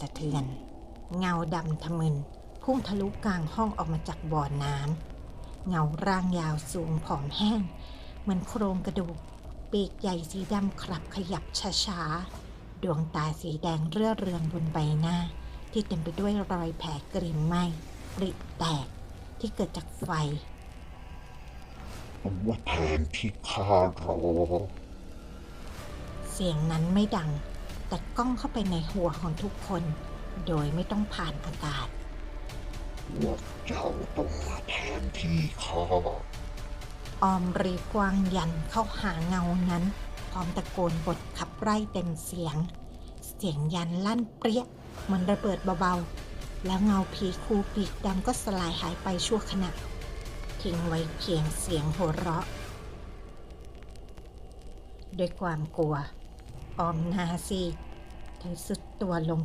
สะเทือน เงาดำทะมึน พุ่งทะลุกลางห้องออกมาจากบ่อน้ำเงาร่างยาวสูงผอมแห้ง เหมือนโครงกระดูก ปีกใหญ่สีดำครับขยับช้าๆ ดวงตาสีแดงเรื่อเรืองบนใบหน้า ที่เต็มไปด้วยรอยแผลกริมไหม้ปริแตกที่เกิดจากไฟว่าแทนที่ข้ารอเสียงนั้นไม่ดัง แต่ก้องเข้าไปในหัวของทุกคน โดยไม่ต้องผ่านอากาศว่าเจ้าต้องมาแทนที่ข้าออมรีบวางยันเข้าหาเงานั้น พร้อมตะโกนบทขับไล่เต็มเสียง เสียงยันลั่นเปรี้ยเหมือนระเบิดเบาๆ แล้วเงาผีคูปีกดำก็สลายหายไปชั่วขณะ ทิ้งไว้เพียงเสียงหัวเราะ ด้วยความกลัว ออมนาซีเธอสุดตัวลง